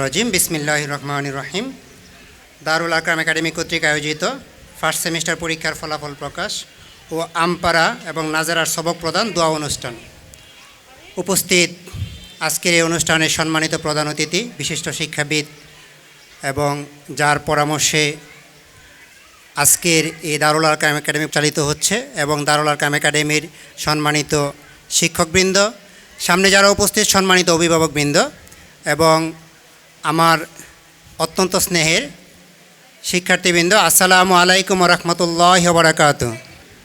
রাজিম। বিসমিল্লাহ রহমান রহিম। দারুল আকরাম একাডেমি কর্তৃক আয়োজিত ফার্স্ট সেমিস্টার পরীক্ষার ফলাফল প্রকাশ ও আমপাড়া এবং নাজারার সবক প্রদান দোয়া অনুষ্ঠান। উপস্থিত আজকের এই অনুষ্ঠানের সম্মানিত প্রধান অতিথি, বিশিষ্ট শিক্ষাবিদ এবং যার পরামর্শে আজকের এই দারুল আরকাম একাডেমি চালিত হচ্ছে এবং দারুল আরকাম একাডেমির সম্মানিত শিক্ষকবৃন্দ সামনে যারা উপস্থিত, সম্মানিত অভিভাবকবৃন্দ এবং আমার অত্যন্ত স্নেহের শিক্ষার্থীবৃন্দ, আসসালামু আলাইকুম রহমতুল্লাহ বরাকাত।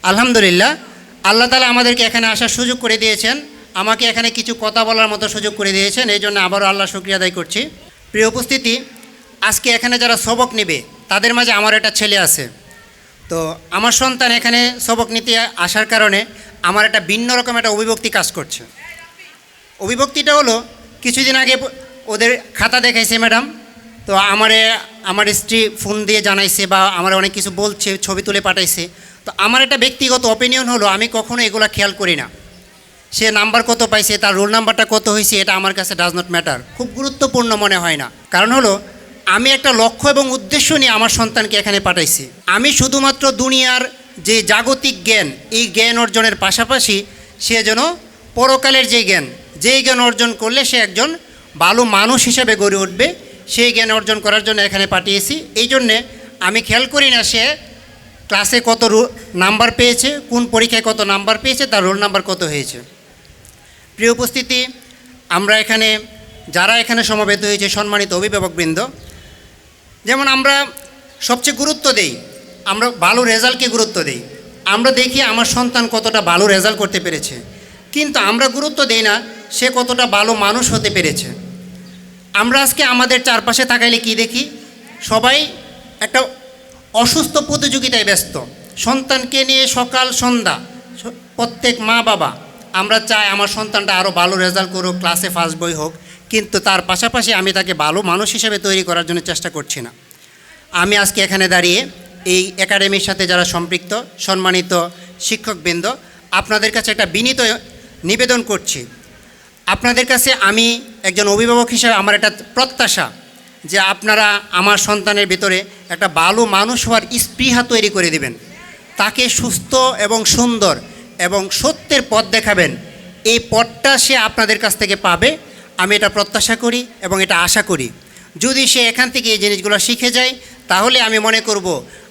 আলহামদুলিল্লাহ, আল্লাহ তালা আমাদেরকে এখানে আসার সুযোগ করে দিয়েছেন। আমাকে এখানে কিছু কথা বলার মতো সুযোগ করে দিয়েছেন, এই জন্য আবারও আল্লাহ শুক্রিয়া আদায় করছি। প্রিয় উপস্থিতি, আজকে এখানে যারা সবক নেবে, তাদের মাঝে আমার একটা ছেলে আছে। তো আমার সন্তান এখানে সবক নিতে আসার কারণে আমার একটা ভিন্ন রকম একটা অভিভক্তি কাজ করছে। অভিভক্তিটা হলো, কিছুদিন আগে ওদের খাতা দেখাইছে ম্যাডাম। তো আমারে, আমার স্ত্রী ফোন দিয়ে জানাইছে বা আমার অনেক কিছু বলছে, ছবি তুলে পাঠাইছে। তো আমার একটা ব্যক্তিগত অপিনিয়ন হলো, আমি কখনো এগুলো খেয়াল করি না। সে নাম্বার কত পাইছে, তার রোল নাম্বারটা কত হয়েছে এটা আমার কাছে ডাজ নট ম্যাটার খুব গুরুত্বপূর্ণ মনে হয় না। কারণ হলো, আমি একটা লক্ষ্য এবং উদ্দেশ্য নিয়ে আমার সন্তানকে এখানে পাঠাইছি। আমি শুধুমাত্র দুনিয়ার যে জাগতিক জ্ঞান, এই জ্ঞান অর্জনের পাশাপাশি সে যেন পরকালের যে জ্ঞান যেই জ্ঞান অর্জন করলে সে একজন ভালো মানুষ হিসেবে গড়ে উঠবে, সেই জ্ঞান অর্জন করার জন্য এখানে পাঠিয়েছি। এই জন্যে আমি খেয়াল করি না সে ক্লাসে কত নাম্বার পেয়েছে, কোন পরীক্ষায় কত নাম্বার পেয়েছে, তার রোল নাম্বার কত হয়েছে। প্রিয় উপস্থিতি, আমরা এখানে যারা এখানে সমবেত হয়েছে, সম্মানিত অভিভাবকবৃন্দ, যেমন আমরা সবচেয়ে গুরুত্ব দেই, আমরা ভালো রেজাল্টকে গুরুত্ব দেই। আমরা দেখি আমার সন্তান কতটা ভালো রেজাল্ট করতে পেরেছে। কিন্তু আমরা গুরুত্ব দেই না সে কতটা ভালো মানুষ হতে পেরেছে। আমরা আজকে আমাদের চারপাশে তাকাইলে কি দেখি? সবাই একটা অসুস্থ প্রতিযোগিতায় ব্যস্ত। সন্তানকে নিয়ে সকাল সন্ধ্যা প্রত্যেক মা বাবা, আমরা চাই আমার সন্তানটা আরও ভালো রেজাল্ট করুক, ক্লাসে ফার্স্ট বই হোক, কিন্তু তার পাশাপাশি আমি তাকে ভালো মানুষ হিসেবে তৈরি করার জন্য চেষ্টা করছি না। আমি আজকে এখানে দাঁড়িয়ে এই একাডেমির সাথে যারা সম্পৃক্ত, সম্মানিত শিক্ষকবৃন্দ, আপনাদের কাছে একটা বিনীত নিবেদন করছি। আপনাদের কাছে আমি একজন অভিভাবক হিসেবে আমার একটা প্রত্যাশা যে আপনারা আমার সন্তানের ভিতরে একটা ভালো মানুষ হওয়ার স্পৃহা তৈরি করে দিবেন। তাকে সুস্থ এবং সুন্দর এবং সত্যের পথ দেখাবেন। এই পথটা সে আপনাদের কাছ থেকে পাবে। আমি এটা প্রত্যাশা করি এবং এটা আশা করি। যদি সে এখান থেকে এই জিনিসগুলো শিখে যায়, তাহলে আমি মনে করব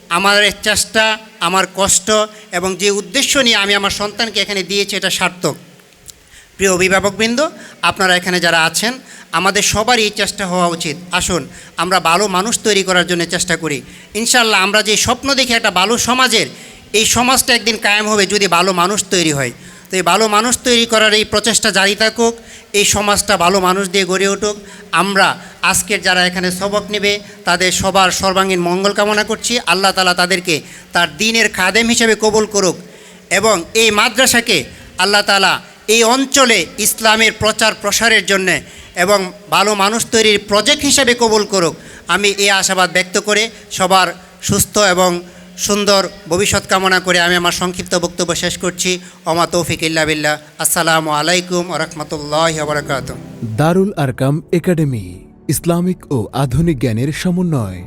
আমার চেষ্টা, আমার কষ্ট এবং যে উদ্দেশ্য নিয়ে আমি আমার সন্তানকে এখানে দিয়েছি, এটা সার্থক। প্রিয় অভিভাবকবৃন্দ আপনারা এখানে যারা আছেন, আমাদের সবারই এই চেষ্টা হওয়া উচিত। আসুন, আমরা ভালো মানুষ তৈরি করার জন্য চেষ্টা করি। ইনশাল্লাহ আমরা যে স্বপ্ন দেখি একটা ভালো সমাজের, এই সমাজটা একদিন কায়েম হবে যদি ভালো মানুষ তৈরি হয়। তো এই ভালো মানুষ তৈরি করার এই প্রচেষ্টা জারি থাকুক, এই সমাজটা ভালো মানুষ দিয়ে গড়ে উঠুক। আমরা আজকের যারা এখানে সবক নেবে, তাদের সবার সর্বাঙ্গীন মঙ্গল কামনা করছি। আল্লাহ তালা তাদেরকে তার দিনের খাদেম হিসেবে কবুল করুক এবং এই মাদ্রাসাকে আল্লাহ তালা এই অঞ্চলে ইসলামের প্রচার প্রসারের জন্য এবং ভালো মানুষ তৈরির প্রজেক্ট হিসেবে কবুল করুক, আমি এই আশাবাদ ব্যক্ত করে সবার সুস্থ এবং সুন্দর ভবিষ্যৎ কামনা করে আমি আমার সংক্ষিপ্ত বক্তব্য শেষ করছি। অমা তৌফিক ইল্লা বিল্লাহ। আসসালামু আলাইকুম রহমতুল্লাহ বরকাত দারুল আরকাম একাডেমি, ইসলামিক ও আধুনিক জ্ঞানের সমন্বয়।